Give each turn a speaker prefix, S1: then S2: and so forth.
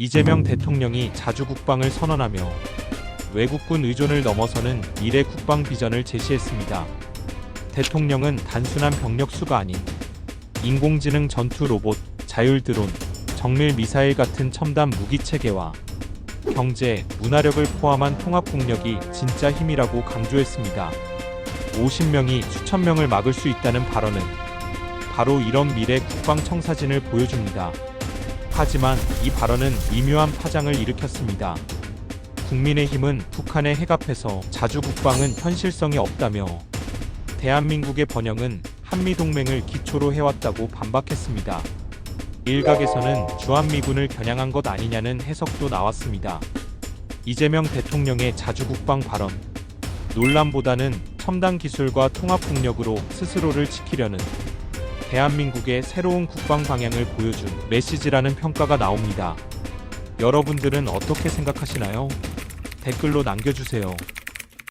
S1: 이재명 대통령이 자주 국방을 선언하며 외국군 의존을 넘어서는 미래 국방 비전을 제시했습니다. 대통령은 단순한 병력 수가 아닌 인공지능 전투 로봇, 자율 드론, 정밀 미사일 같은 첨단 무기 체계와 경제, 문화력을 포함한 통합 국력이 진짜 힘이라고 강조했습니다. 50명이 수천 명을 막을 수 있다는 발언은 바로 이런 미래 국방 청사진을 보여줍니다. 하지만 이 발언은 미묘한 파장을 일으켰습니다. 국민의힘은 북한의 핵 앞에서 자주 국방은 현실성이 없다며 대한민국의 번영은 한미동맹을 기초로 해왔다고 반박했습니다. 일각에서는 주한미군을 겨냥한 것 아니냐는 해석도 나왔습니다. 이재명 대통령의 자주국방 발언 논란보다는 첨단 기술과 통합 국력으로 스스로를 지키려는 대한민국의 새로운 국방 방향을 보여준 메시지라는 평가가 나옵니다. 여러분들은 어떻게 생각하시나요? 댓글로 남겨주세요.